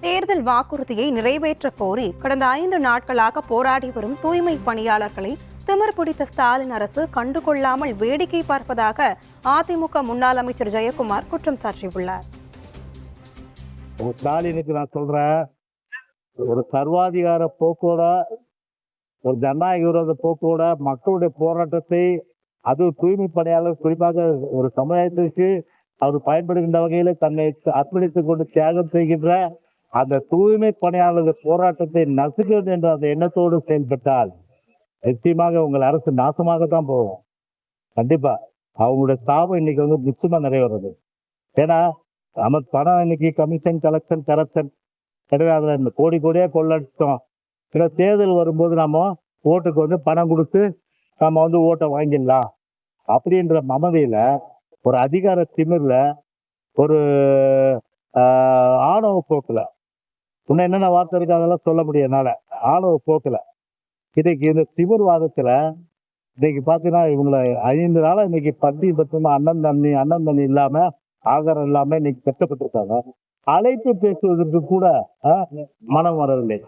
தேர்தல் வாக்குறுதியை நிறைவேற்ற கோரி கடந்த ஐந்து நாட்களாக போராடி வரும் தூய்மை பணியாளர்களை திமிர் பிடித்த ஸ்டாலின் அரசு கண்டுகொள்ளாமல் வேடிக்கை பார்ப்பதாக அதிமுக முன்னாள் அமைச்சர் ஜெயக்குமார் குற்றம் சாட்டியுள்ளார் ஒரு ஸ்டாலினுக்கு நான் சொல்றேன் ஒரு சர்வாதிகார போக்கோட ஒரு ஜனநாயக விரோத போக்கோட மக்களுடைய போராட்டத்தை அது தூய்மை பணியாளர் குறிப்பாக ஒரு சமுதாயத்திற்கு அவர் பயன்படுகின்ற வகையில் தன்னை அர்ப்பணித்துக் கொண்டு தியாகம் செய்கின்ற அந்த தூய்மை பணியாளர்கள் போராட்டத்தை நசுக்கிறது என்ற அந்த எண்ணத்தோடு செயல்பட்டால் நிச்சயமாக உங்கள் அரசு நாசமாக தான் போகும். கண்டிப்பா. அவங்களுடைய தாபம் இன்னைக்கு வந்து நிச்சயமா நிறைவேறது. ஏன்னா நம்ம பணம் இன்னைக்கு கமிஷன் கலெக்ஷன் கரப்ஷன் கிடையாது இந்த கோடி கோடியே கொள்ளடிச்சோம் சில தேர்தல் வரும்போது நம்ம ஓட்டுக்கு வந்து பணம் கொடுத்து நம்ம வந்து ஓட்டை வாங்கிடலாம். அப்படின்ற மமதையில ஒரு அதிகார திமிரில் ஒரு ஆணவ போக்கில் இன்னும் என்னென்ன வார்த்தை இருக்கு அதெல்லாம் சொல்ல முடியும் என்னால். ஆணவ போக்கில். இன்னைக்கு இந்த திமிர்வாதத்தில் இன்னைக்கு பார்த்தீங்கன்னா இவங்களை ஐந்து நாளாக இன்னைக்கு பத்தி பத்திரமா அண்ணன் தண்ணி அண்ணன் தண்ணி இல்லாமல் ஆகாரம் இல்லாமல் இன்னைக்கு கஷ்டப்பட்டிருக்காங்க. அழைப்பு பேசுவதற்கு கூட மனம் வரவில்லை.